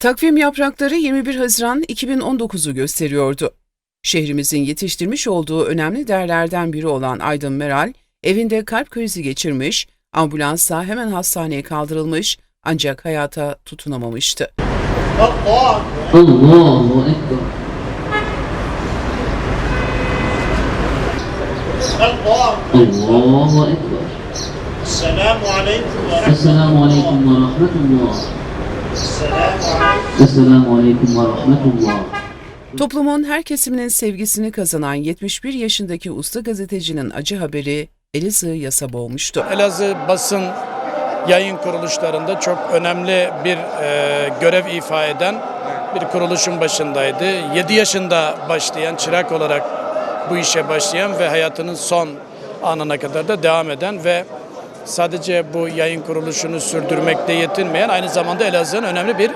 Takvim yaprakları 21 Haziran 2019'u gösteriyordu. Şehrimizin yetiştirmiş olduğu önemli değerlerden biri olan Aydın Meral, evinde kalp krizi geçirmiş, ambulansa hemen hastaneye kaldırılmış ancak hayata tutunamamıştı. Allah Ekber. Allahu Ekber. Selamun Aleyküm ve Rahmetullah. Esselamu Toplumun her kesiminin sevgisini kazanan 71 yaşındaki usta gazetecinin acı haberi Elazığ yasa boğmuştu. Elazığ basın yayın kuruluşlarında çok önemli bir e, görev ifa eden bir kuruluşun başındaydı. 7 yaşında başlayan, çırak olarak bu işe başlayan ve hayatının son anına kadar da devam eden ve sadece bu yayın kuruluşunu sürdürmekte yetinmeyen aynı zamanda Elazığ'ın önemli bir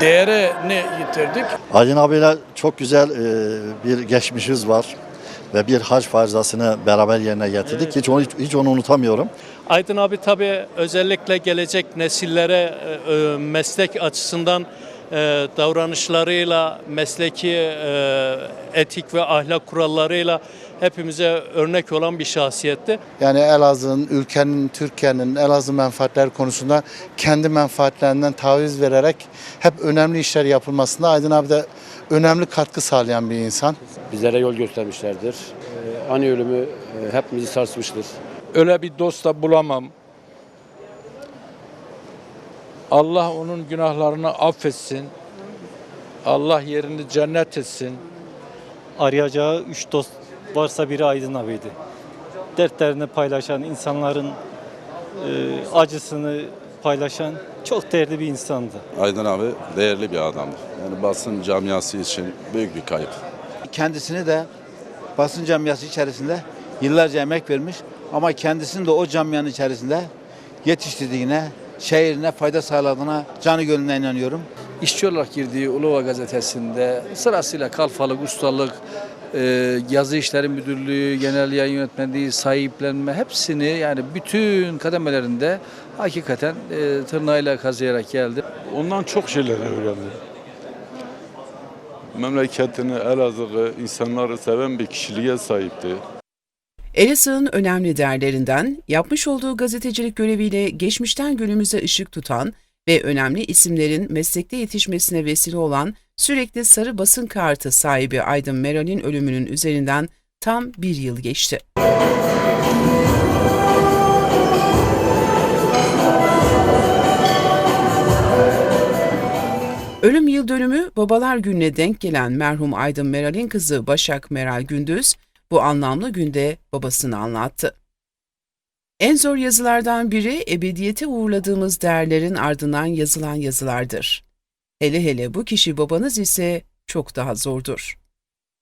değerini yitirdik. Aydın abiyle çok güzel e, bir geçmişimiz var ve bir hac farzasını beraber yerine getirdik. Hiç onu hiç onu unutamıyorum. Aydın abi tabii özellikle gelecek nesillere e, e, meslek açısından e, davranışlarıyla, mesleki e, etik ve ahlak kurallarıyla hepimize örnek olan bir şahsiyetti. Yani Elazığ'ın, ülkenin, Türkiye'nin Elazığ menfaatleri konusunda kendi menfaatlerinden taviz vererek hep önemli işler yapılmasında Aydın abi de önemli katkı sağlayan bir insan. bizlere yol göstermişlerdir. Ee, Ani ölümü e, hepimizi sarsmıştır. öyle bir dost da bulamam. Allah onun günahlarını affetsin. Allah yerini cennet etsin. arayacağı üç dost varsa biri Aydın abiydi. Dertlerini paylaşan, insanların e, acısını paylaşan çok değerli bir insandı. Aydın abi değerli bir adamdı. Yani basın camiası için büyük bir kayıp. kendisini de basın camiası içerisinde yıllarca emek vermiş ama kendisini de o camianın içerisinde yetiştirdiğine, şehrine fayda sağladığına canı gönlüne inanıyorum. İşçi olarak girdiği Ulova gazetesinde sırasıyla kalfalık, ustalık, e, yazı işleri müdürlüğü, genel yayın yönetmenliği, sahiplenme hepsini yani bütün kademelerinde hakikaten e, tırnağıyla kazıyarak geldi. Ondan çok şeyler öğrendim. Memleketini, Elazığ'ı, insanları seven bir kişiliğe sahipti. Elazığ'ın önemli değerlerinden, yapmış olduğu gazetecilik göreviyle geçmişten günümüze ışık tutan ve önemli isimlerin meslekte yetişmesine vesile olan sürekli sarı basın kartı sahibi Aydın Meral'in ölümünün üzerinden tam bir yıl geçti. Ölüm yıl dönümü Babalar Günü'ne denk gelen merhum Aydın Meral'in kızı Başak Meral Gündüz, bu anlamlı günde babasını anlattı. En zor yazılardan biri ebediyete uğurladığımız değerlerin ardından yazılan yazılardır. Hele hele bu kişi babanız ise çok daha zordur.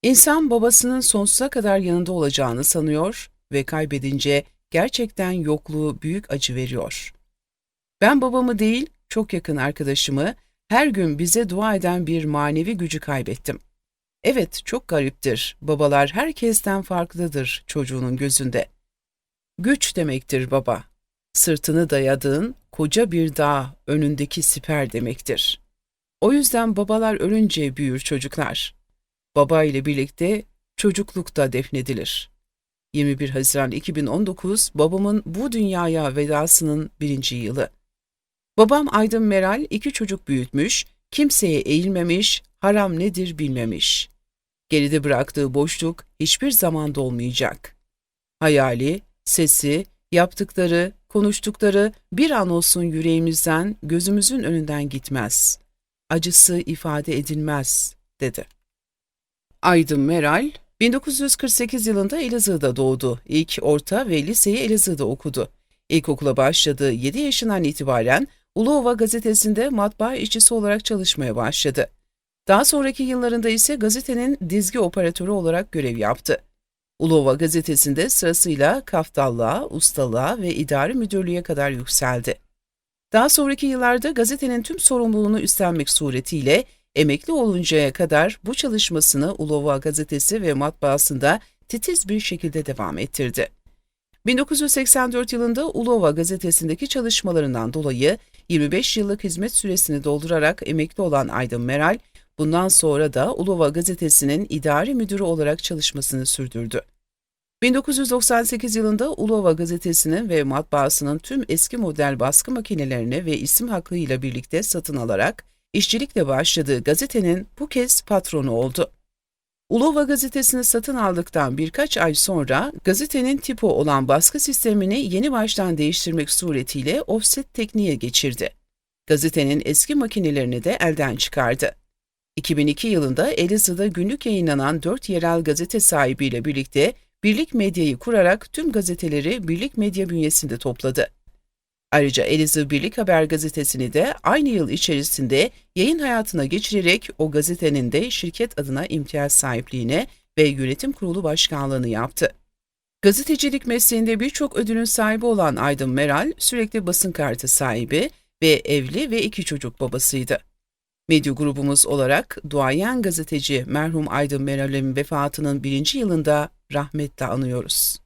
İnsan babasının sonsuza kadar yanında olacağını sanıyor ve kaybedince gerçekten yokluğu büyük acı veriyor. Ben babamı değil, çok yakın arkadaşımı, her gün bize dua eden bir manevi gücü kaybettim. Evet, çok gariptir. Babalar herkesten farklıdır çocuğunun gözünde. Güç demektir baba. Sırtını dayadığın koca bir dağ önündeki siper demektir. O yüzden babalar ölünce büyür çocuklar. Baba ile birlikte çocuklukta defnedilir. 21 Haziran 2019 babamın bu dünyaya vedasının birinci yılı. Babam Aydın Meral iki çocuk büyütmüş, kimseye eğilmemiş, haram nedir bilmemiş. Geride bıraktığı boşluk hiçbir zaman dolmayacak. Hayali, sesi, yaptıkları, konuştukları bir an olsun yüreğimizden, gözümüzün önünden gitmez. Acısı ifade edilmez, dedi. Aydın Meral, 1948 yılında Elazığ'da doğdu. İlk orta ve liseyi Elazığ'da okudu. İlkokula başladığı 7 yaşından itibaren Uluova gazetesinde matbaa işçisi olarak çalışmaya başladı. Daha sonraki yıllarında ise gazetenin dizgi operatörü olarak görev yaptı. Ulova gazetesinde sırasıyla kaftallığa, ustalığa ve idari müdürlüğe kadar yükseldi. Daha sonraki yıllarda gazetenin tüm sorumluluğunu üstlenmek suretiyle emekli oluncaya kadar bu çalışmasını Ulova gazetesi ve matbaasında titiz bir şekilde devam ettirdi. 1984 yılında Ulova gazetesindeki çalışmalarından dolayı 25 yıllık hizmet süresini doldurarak emekli olan Aydın Meral, bundan sonra da Ulova Gazetesi'nin idari müdürü olarak çalışmasını sürdürdü. 1998 yılında Ulova Gazetesi'nin ve matbaasının tüm eski model baskı makinelerini ve isim hakkıyla birlikte satın alarak işçilikle başladığı gazetenin bu kez patronu oldu. Ulova gazetesini satın aldıktan birkaç ay sonra gazetenin tipo olan baskı sistemini yeni baştan değiştirmek suretiyle offset tekniğe geçirdi. Gazetenin eski makinelerini de elden çıkardı. 2002 yılında Elazığ'da günlük yayınlanan 4 yerel gazete sahibiyle birlikte Birlik Medya'yı kurarak tüm gazeteleri Birlik Medya bünyesinde topladı. Ayrıca Elazığ Birlik Haber gazetesini de aynı yıl içerisinde yayın hayatına geçirerek o gazetenin de şirket adına imtiyaz sahipliğine ve yönetim kurulu başkanlığını yaptı. Gazetecilik mesleğinde birçok ödülün sahibi olan Aydın Meral sürekli basın kartı sahibi ve evli ve iki çocuk babasıydı. Medya grubumuz olarak duayen gazeteci merhum Aydın Meral'in vefatının birinci yılında rahmetle anıyoruz.